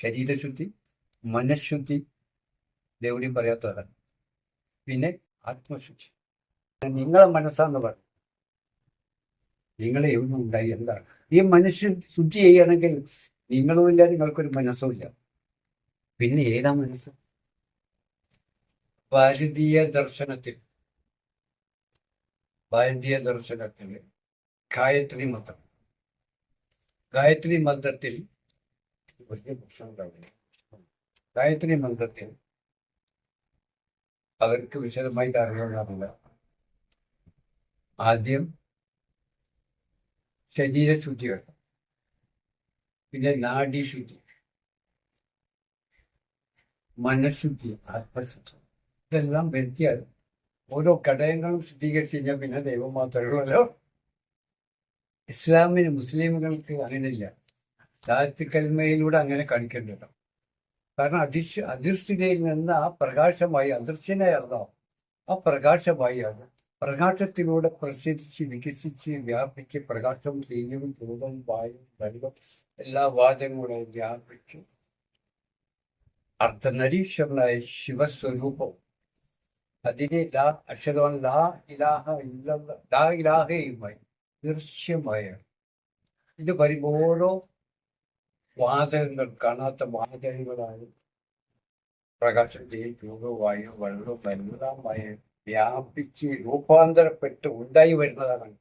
ശരീരശുദ്ധി മനഃശുദ്ധി ദേവടിയും പറയാത്തതാണ് പിന്നെ ആത്മശുദ്ധി. നിങ്ങളെ മനസ്സാന്ന് പറഞ്ഞു നിങ്ങളെ എവിടെ ഉണ്ടായി എന്താണ്? ഈ മനുഷ്യൻ ശുദ്ധി ചെയ്യുകയാണെങ്കിൽ നിങ്ങളുമില്ല നിങ്ങൾക്കൊരു മനസ്സുമില്ല പിന്നെ ഏതാ മനസ്സ്? ഭാരതീയ ദർശനത്തിൽ. ഭാരതീയ ദർശനത്തിൽ ഗായത്രി മന്ത്രം. ഗായത്രി മന്ത്രത്തിൽ വലിയ പ്രശ്നം ഉണ്ടാവില്ല ഗായത്രി മന്ത്രത്തിൽ അവർക്ക് വിശദമായിട്ട് അറിയാവുന്നറിയില്ല ആദ്യം ശരീരശുദ്ധി വേണം പിന്നെ നാഡീശുദ്ധി. മനഃശുദ്ധി ആത്മശുദ്ധി. ഇതെല്ലാം വരുത്തിയാൽ ഓരോ ഘടകങ്ങളും ശുദ്ധീകരിച്ച് കഴിഞ്ഞാൽ പിന്നെ ദൈവം മാത്രമേ ഉള്ളൂ. ഇസ്ലാമിന് മുസ്ലിമുകൾക്ക് അങ്ങനെയില്ല. ദാത്ത് കൽമയിലൂടെ അങ്ങനെ കാണിക്കേണ്ടത് കാരണം അതിശ് അദൃശ്യതയിൽ നിന്ന് ആ പ്രകാശമായി അദൃശ്യനായ അള്ളാഹ് ആ പ്രകാശമായി അത് പ്രകാശത്തിലൂടെ പ്രസരിച്ച് വികസിച്ച് വ്യാപിച്ച് പ്രകാശം തീയും ചൂടും വായും വെള്ളം എല്ലാ വാചകങ്ങളും വ്യാപിച്ചു അർദ്ധനരീശ്വരനായ ശിവസ്വരൂപം. അതിനെ ലാ അക്ഷരവാൻ ലാ ഇലാഹ ഇല്ല ലാ ഇലാഹയുമായി ദൃശ്യമായ ഇത് പറയുമ്പോൾ വാചകങ്ങൾ കാണാത്ത വാചകങ്ങളാണ് പ്രകാശത്തെയും രൂപവായും വെള്ളവും എല്ലാമായ വ്യാപിച്ച് രൂപാന്തരപ്പെട്ട് ഉണ്ടായി വരുന്നതാണ്.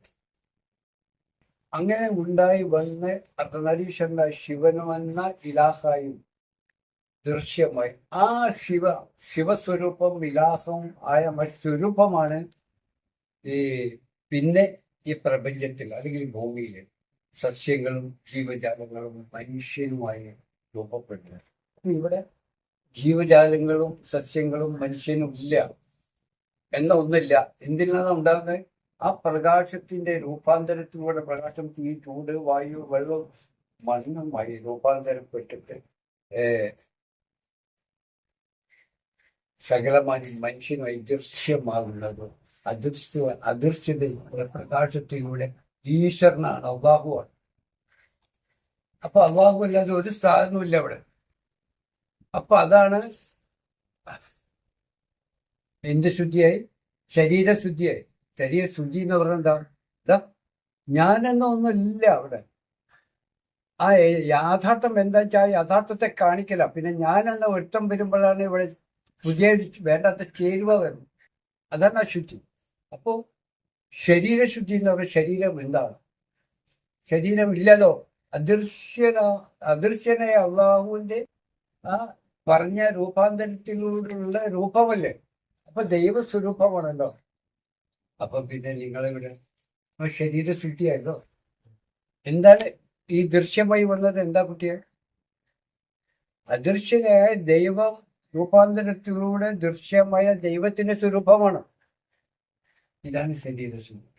അങ്ങനെ ഉണ്ടായി വന്ന് അർദ്ധനരീശ്വരനായ ശിവനുമെന്ന ഇലാസായും ദൃശ്യമായി. ആ ശിവ ശിവസ്വരൂപം വിലാസവും ആയ സ്വരൂപമാണ് ഈ പിന്നെ ഈ പ്രപഞ്ചത്തിൽ അല്ലെങ്കിൽ ഭൂമിയിൽ സസ്യങ്ങളും ജീവജാലങ്ങളും മനുഷ്യനുമായി രൂപപ്പെടുന്നത് അപ്പൊ ഇവിടെ ജീവജാലങ്ങളും സസ്യങ്ങളും മനുഷ്യനും ഇല്ല എന്ന ഒന്നില്ല. എന്തിനാണ് ഉണ്ടാകുന്നത്? ആ പ്രകാശത്തിന്റെ രൂപാന്തരത്തിലൂടെ പ്രകാശം തീ ചൂട് വായു വെള്ളം മണ്ണുമായി രൂപാന്തരപ്പെട്ടിട്ട് സകലമായി മനുഷ്യനുമായി ദൃശ്യമാകുന്നത് അദൃശ്യ അദൃശ്യതയുടെ പ്രകാശത്തിലൂടെ ഈശ്വരനാണ് അള്ളാഹുവാണ്. അപ്പൊ അള്ളാഹു അല്ലാതെ ഒരു സ്ഥാനവുമില്ല അവിടെ. അപ്പൊ അതാണ് എന്ത് ശുദ്ധിയായി? ശരീരശുദ്ധിയായി ശരീരശുദ്ധി എന്ന് പറഞ്ഞാൽ എന്താ? ഇതാ ഞാനെന്ന ഒന്നുമില്ല അവിടെ. ആ യാഥാർത്ഥ്യം എന്താ വെച്ചാൽ യാഥാർത്ഥ്യത്തെ കാണിക്കല. പിന്നെ ഞാനെന്ന ഒരുത്തം വരുമ്പോഴാണ് ഇവിടെ പുതിയ വേണ്ടാത്ത ചേരുവ വരുന്നത്. അതാണ് ആ ശുദ്ധി. അപ്പോ ശരീരശുദ്ധി എന്ന് പറഞ്ഞാൽ ശരീരം എന്താണ്? ശരീരം ഇല്ലല്ലോ. അദൃശ്യന അദൃശ്യനായ അള്ളാഹുവിന്റെ ആ പറഞ്ഞ രൂപാന്തരത്തിലൂടെയുള്ള രൂപമല്ലേ? അപ്പൊ ദൈവസ്വരൂപമാണല്ലോ. അപ്പൊ പിന്നെ നിങ്ങളിവിടെ ശരീര സൃഷ്ടിയായല്ലോ എന്താണ് ഈ ദൃശ്യമായി വന്നത്? എന്താ കുട്ടിയെ? അദൃശ്യനായ ദൈവം രൂപാന്തരത്തിലൂടെ ദൃശ്യമായ ദൈവത്തിന്റെ സ്വരൂപമാണ്. ഇതാണ് ശരീരശുദ്ധി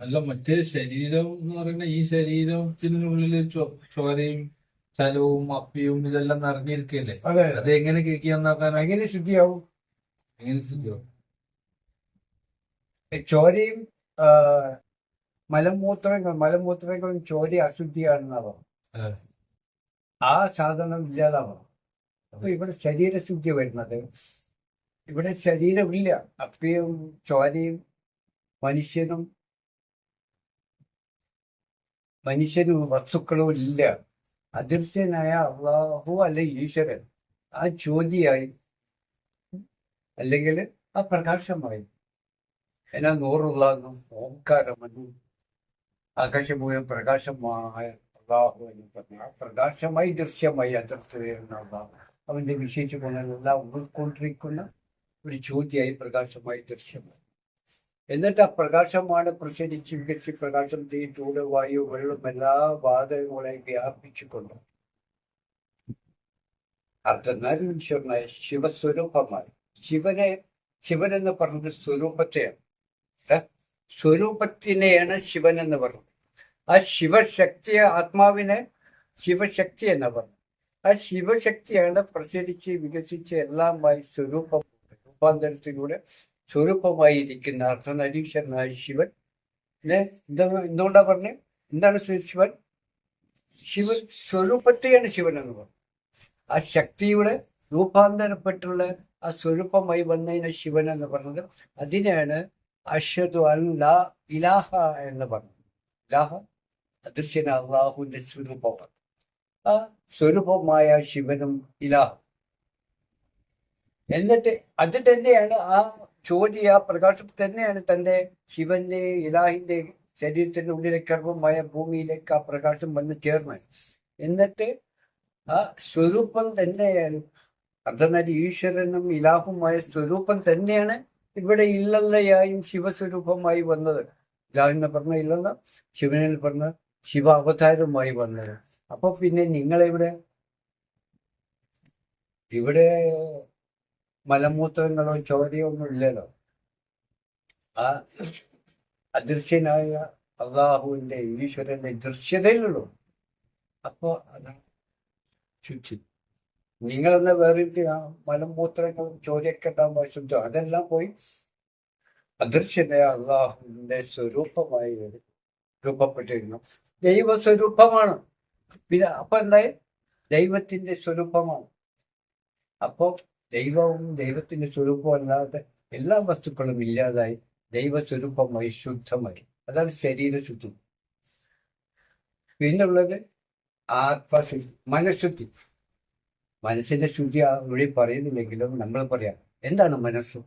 അല്ല മറ്റേ ശരീരം എന്ന് പറയുന്ന ഈ ശരീരത്തിനുള്ളിൽ ചോരയും ചലവും അപ്പിയും ഇതെല്ലാം നിറഞ്ഞിരിക്കല്ലേ? അതെ അത്. എങ്ങനെ കേൾക്കാന്നാക്കാൻ എങ്ങനെ ശുദ്ധിയാവും? എങ്ങനെ ശുദ്ധിയാവും? ചോരയും മലമൂത്രങ്ങൾ മലമൂത്രങ്ങളും ചോര അശുദ്ധിയാണെന്നാവാം. ആ. ആ സാധനം ഇല്ലാതാവാം. അപ്പൊ ഇവിടെ ശരീരശുദ്ധി വരുന്നത്. ഇവിടെ ശരീരമില്ല. അപ്പിയും ചോരയും മനുഷ്യനും മനുഷ്യനും വസ്തുക്കളോ ഇല്ല. അദൃശ്യനായ അള്ളാഹു അല്ലെ ഈശ്വരൻ. ആ ജ്യോതിയായി അല്ലെങ്കിൽ ആ പ്രകാശമായി. എന്നാ നൂറുള്ളതെന്നും ഓംകാരമെന്നും ആകാശമൂലം പ്രകാശമായ അള്ളാഹു എന്ന് പറഞ്ഞ ആ പ്രകാശമായി ദൃശ്യമായി അദൃശ്യനുള്ള അവന്റെ വിശേഷ ഗുണങ്ങളെല്ലാം ഉൾക്കൊണ്ടിരിക്കുന്ന ഒരു ജ്യോതിയായി പ്രകാശമായി ദൃശ്യമായി. എന്നിട്ട് ആ പ്രകാശമാണ് പ്രസരിച്ച് വികസി പ്രകാശം തീ ചൂട് വായു വെള്ളം എല്ലാ വാതകങ്ങളെയും വ്യാപിച്ചുകൊണ്ട് അർദ്ധനാരീശ്വരനായ ശിവസ്വരൂപമായി. ശിവനെ ശിവൻ എന്ന് പറഞ്ഞത് സ്വരൂപത്തെയാണ്? സ്വരൂപത്തിനെയാണ് ശിവൻ എന്ന് പറഞ്ഞത്. ആ ശിവശക്തിയെ ആത്മാവിനെ ശിവശക്തി എന്ന് പറഞ്ഞു ആ ശിവശക്തിയാണ് പ്രസരിച്ച് വികസിച്ച് എല്ലാമായി സ്വരൂപം രൂപാന്തരത്തിലൂടെ സ്വരൂപമായിരിക്കുന്ന അർത്ഥനരീക്ഷനായ ശിവൻ. എന്തുകൊണ്ടാ പറഞ്ഞത് എന്താണ് ശിവൻ? ശിവൻ സ്വരൂപത്തെയാണ് ശിവൻ എന്ന് പറഞ്ഞു. ആ ശക്തിയുടെ രൂപാന്തരപ്പെട്ടുള്ള ആ സ്വരൂപമായി വന്നതിന് ശിവൻ എന്ന് പറഞ്ഞത് അതിനെയാണ് അശ്വതു അല്ല ഇലാഹ എന്ന് പറഞ്ഞത്. ഇലാഹ അദൃശ്യന അള്ളാഹുവിന്റെ സ്വരൂപമാണ്. ആ സ്വരൂപമായ ശിവനും ഇലാഹും. എന്നിട്ട് അത് തന്നെയാണ് ആ ജ്യോതി ആ പ്രകാശം തന്നെയാണ് തന്റെ ശിവന്റെ ഇലാഹിന്റെ ശരീരത്തിന്റെ ഉള്ളിലെ ഗർഭമായ ഭൂമിയിലേക്ക് ആ പ്രകാശം വന്ന് ചേർന്ന്. എന്നിട്ട് ആ സ്വരൂപം തന്നെയാണ്. അർദ്ധനാരി ഈശ്വരനും ഇലാഹുമായ സ്വരൂപം തന്നെയാണ് ഇവിടെ ഇല്ലല്ലയായും ശിവസ്വരൂപമായി വന്നത്. ഇലാഹിനെ പറഞ്ഞ ഇല്ലല്ല ശിവനിൽ പറഞ്ഞ ശിവ അവതാരമായി വന്നത്. അപ്പൊ പിന്നെ നിങ്ങളെവിടെ? ഇവിടെ മലമൂത്രങ്ങളോ ചോരയോ ഒന്നും ഇല്ലല്ലോ. ആ അദൃശ്യനായ അള്ളാഹുവിന്റെ ഈശ്വരന്റെ ദൃശ്യതയിലുള്ളൂ. അപ്പോ അതാണ് ശുചി നിങ്ങളെന്ന വേറിട്ട് ആ മലമൂത്രങ്ങളും ചോരയൊക്കെ ഉണ്ടാകുമ്പോൾ ശുദ്ധം അതെല്ലാം പോയി അദൃശ്യനായ അള്ളാഹുവിന്റെ സ്വരൂപമായി രൂപപ്പെട്ടിരുന്നു. ദൈവ സ്വരൂപമാണ് പിന്നെ അപ്പൊ എന്തായി? ദൈവത്തിന്റെ സ്വരൂപമാണ്. അപ്പോ ദൈവവും ദൈവത്തിന്റെ സ്വരൂപവും അല്ലാതെ എല്ലാ വസ്തുക്കളും ഇല്ലാതായി ദൈവസ്വരൂപമായി ശുദ്ധമായി അതാണ് ശരീരശുദ്ധി. പിന്നുള്ളത് ആത്മശുദ്ധി മനഃശുദ്ധി. മനസ്സിന്റെ ശുദ്ധി ഇവിടെ പറയുന്നില്ലെങ്കിലും നമ്മൾ പറയാം എന്താണ് മനസ്സ്?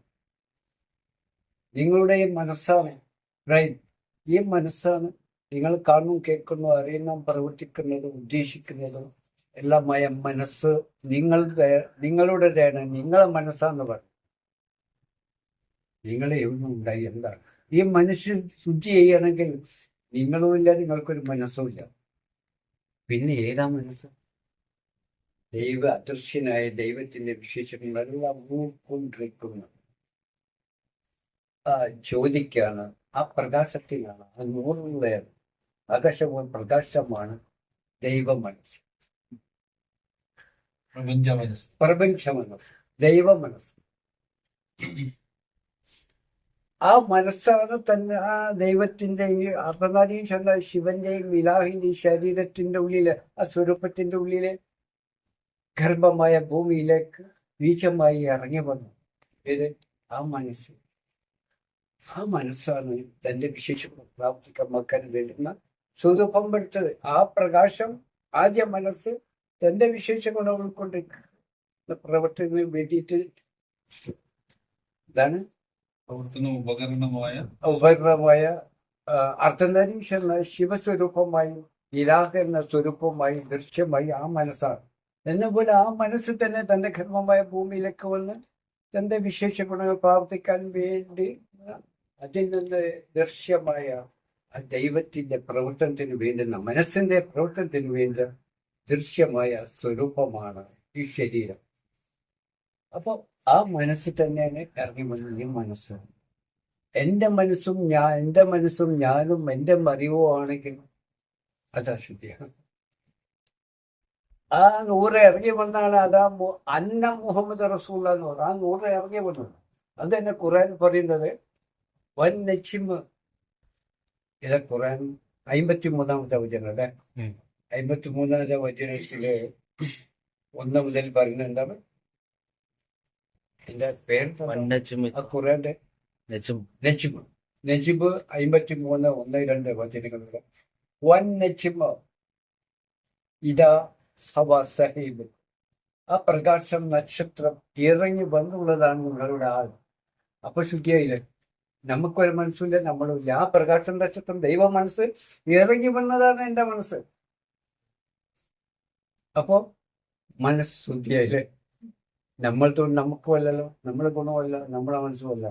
നിങ്ങളുടെ മനസ്സാണ് ബ്രെയിൻ ഈ മനസ്സാണ് നിങ്ങൾ കാണുന്നു കേൾക്കുന്നു അറിയുന്ന പ്രവർത്തിക്കുന്നതും ഉദ്ദേശിക്കുന്നതും എല്ലാമായ മനസ്സ് നിങ്ങളുടെ നിങ്ങളുടേതാണ് നിങ്ങളെ മനസ്സാന്ന് പറഞ്ഞു നിങ്ങളെ എവിടെ ഉണ്ടായി? എന്താണ്? ഈ മനുഷ്യൻ ശുദ്ധി ചെയ്യണമെങ്കിൽ നിങ്ങളുമില്ല നിങ്ങൾക്കൊരു മനസ്സുമില്ല പിന്നെ ഏതാ മനസ്സ്? ദൈവ അദൃശ്യനായ ദൈവത്തിന്റെ വിശേഷങ്ങളെല്ലാം ഉൾക്കൊണ്ടിരിക്കുന്ന. ആ ജ്യോതിക്കാണ് ആ പ്രകാശത്തിനാണ് ആ നൂറിലാണ് ആകാശവും പ്രകാശമാണ് ദൈവ മനസ്സ് പ്രപഞ്ച മനസ്സ് പ്രപഞ്ച മനസ്സ് ദൈവ മനസ്സ് ആ മനസ്സാണ് തന്നെ ആ ദൈവത്തിന്റെയും അർദ്ധനാരീശ്വര ശിവന്റെയും വിലാഹിന്റെയും ശരീരത്തിന്റെ ഉള്ളിലെ ആ സ്വരൂപത്തിന്റെ ഉള്ളിലെ ഗർഭമായ ഭൂമിയിലേക്ക് ബീജമായി ഇറങ്ങി വന്നു. ഇത് ആ മനസ്സ്. ആ മനസ്സാണ് തന്റെ വിശേഷ പ്രാപ്തിക്കമാക്കാൻ വേണ്ടുന്ന സ്വരൂപം പെടുത്തത് ആ പ്രകാശം ആദ്യ മനസ്സ് തന്റെ വിശേഷ ഉൾക്കൊണ്ട് പ്രവർത്തനങ്ങൾ പ്രവർത്തനത്തിന് വേണ്ടിയിട്ട് ഇതാണ് പ്രവർത്തന ഉപകരണമായ ഉപകരണമായ അർദ്ധനാരീശ്വരന ശിവസ്വരൂപമായി ഇലാഹ എന്ന സ്വരൂപമായി ദൃശ്യമായി ആ മനസ്സാണ്. എന്നപോലെ ആ മനസ്സ് തന്നെ തന്റെ ഘർമ്മമായ ഭൂമിയിലേക്ക് വന്ന് തന്റെ വിശേഷ ഗുണങ്ങൾ പ്രാർത്ഥിക്കാൻ വേണ്ടി അതിൽ നിന്ന് ദൃശ്യമായ ദൈവത്തിന്റെ പ്രവർത്തനത്തിന് വേണ്ടുന്ന മനസ്സിന്റെ പ്രവർത്തനത്തിന് വേണ്ട ദൃശ്യമായ സ്വരൂപമാണ് ഈ ശരീരം. അപ്പോൾ ആ മനസ്സ് തന്നെയാണ് ഇറങ്ങി വന്നത് ഈ മനസ്സ്. എന്റെ മനസ്സും ഞാൻ എന്റെ മനസ്സും ഞാനും എന്റെ അറിവോ ആണെങ്കിൽ അത് അശുദ്ധിയാണ് ആ നൂറ് ഇറങ്ങി വന്നാണ് അതാ അന്ന മുഹമ്മദ് റസൂൽ എന്ന് പറഞ്ഞത്. ആ നൂറ് ഇറങ്ങി വന്നത്. അത് തന്നെ ഖുറാൻ പറയുന്നത് വൻ നച്ചിമ് ഇത് ഖുറാൻ അമ്പത്തി മൂന്നാമത്തെ വചനം അല്ലെ. അമ്പത്തി മൂന്നാമത്തെ വചനത്തിൽ ഒന്ന് മുതൽ പറയുന്നത് എന്താണ്? എന്റെ പേര് ഖുറാന്റെ നെച്ചും നജിബ് നജിബ് അമ്പത്തി മൂന്ന് ഒന്ന് രണ്ട് വചനങ്ങളുടെ വൻ നജിബ് ഇതാ സവ സഹീബ്. ആ പ്രകാശം നക്ഷത്രം ഇറങ്ങി വന്നുള്ളതാണ് നിങ്ങളുടെ ആൾ. അപ്പൊ ശുദ്ധിയായില്ലേ? നമുക്കൊരു മനസ്സില്ല നമ്മളില്ല ആ പ്രകാശം നക്ഷത്രം ദൈവ മനസ്സ് ഇറങ്ങി വന്നതാണ് എന്റെ മനസ്സ്. അപ്പോ മനസ്സ് ശുദ്ധിയായില്ലേ നമ്മൾ നമുക്കും അല്ലല്ലോ നമ്മുടെ ഗുണമല്ല നമ്മുടെ മനസ്സുമല്ല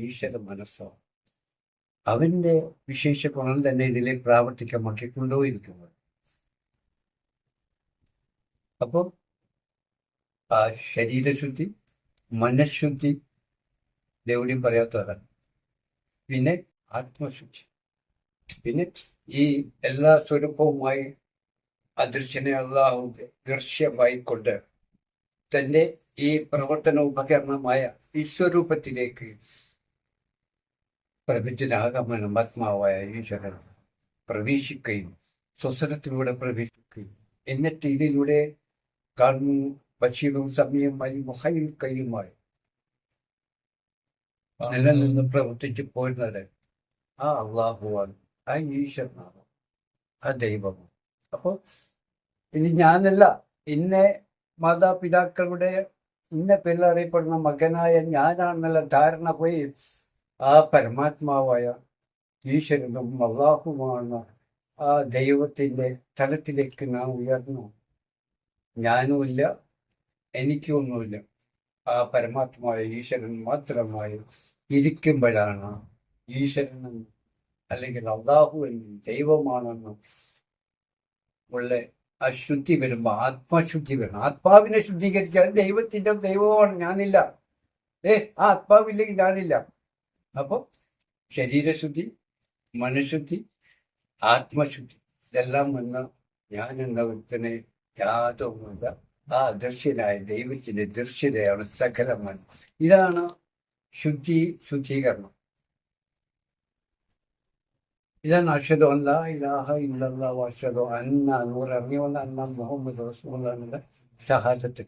ഈശ്വര മനസ്സോ? അവന്റെ വിശേഷ ഗുണം തന്നെ ഇതിലെ പ്രാവർത്തികമാക്കി കൊണ്ടുപോയിരിക്കുന്നത് അപ്പം ആ ശരീരശുദ്ധി മനഃശുദ്ധി എവിടെയും പറയാത്തതാണ് പിന്നെ ആത്മശുദ്ധി. പിന്നെ ഈ എല്ലാ സ്വരൂപവുമായി അദൃശ്യനെ അള്ളാഹുവിന്റെ ദൃശ്യമായി കൊണ്ട് തന്റെ ഈ പ്രവർത്തന ഉപകരണമായ ഈശ്വരൂപത്തിലേക്ക് പ്രപഞ്ചനാഗമനം ആത്മാവായ ഈശ്വരൻ പ്രവേശിക്കുകയും സ്വസനത്തിലൂടെ പ്രവേശിക്കുകയും എന്നിട്ട് ഇതിലൂടെ കാണുന്നു ബഷീറും സമയം മുഹയും കയ്യുമായി നിലനിന്ന് പ്രവർത്തിച്ചു പോരുന്നത് ആ അള്ളാഹുവാണ് ആ ഈശ്വരനാണ് ആ ദൈവമാണ്. അപ്പോൾ ഇനി ഞാനല്ല ഇന്നെ മാതാപിതാക്കളുടെ ഇന്ന പിള്ളറിയപ്പെടുന്ന മകനായ ഞാനാണെന്നുള്ള ധാരണ പോയി ആ പരമാത്മാവായ ഈശ്വരനും അള്ളാഹുമാണ് ആ ദൈവത്തിന്റെ തലത്തിലേക്ക് നാം ഉയർന്നു. ഞാനുമില്ല എനിക്കൊന്നുമില്ല. ആ പരമാത്മായ ഈശ്വരൻ മാത്രമായി ഇരിക്കുമ്പോഴാണ് ഈശ്വരനും അല്ലെങ്കിൽ അള്ളാഹു എന്നും ദൈവമാണെന്നും ഉള്ള അശുദ്ധി ശുദ്ധി വരുമ്പോൾ ആത്മശുദ്ധി വരണം ആത്മാവിനെ ശുദ്ധീകരിച്ചാൽ ദൈവത്തിന്റെ ദൈവമാണ് ഞാനില്ല. ഏ ആ ആത്മാവില്ലെങ്കിൽ ഞാനില്ല. അപ്പോൾ ശരീരശുദ്ധി മനഃശുദ്ധി ആത്മശുദ്ധി ഇതെല്ലാം വന്ന ഞാൻ എന്ന വ്യക്തനെ യാതൊന്നുമില്ല. ആ അദൃശ്യനായ ദൈവത്തിന്റെ ദൃശ്യതയാണ് സകലമാണ് ഇതാണ് ശുദ്ധി ശുദ്ധീകരണം. ഇതാണ് അക്ഷതോ അല്ല ഇലാഹ ഇല്ലല്ലാ അക്ഷതോ അന്ന നൂറ് ഇറങ്ങി വന്ന അന്ന മുഹമ്മദ് റസൂലുള്ള ഷഹാദത്ത്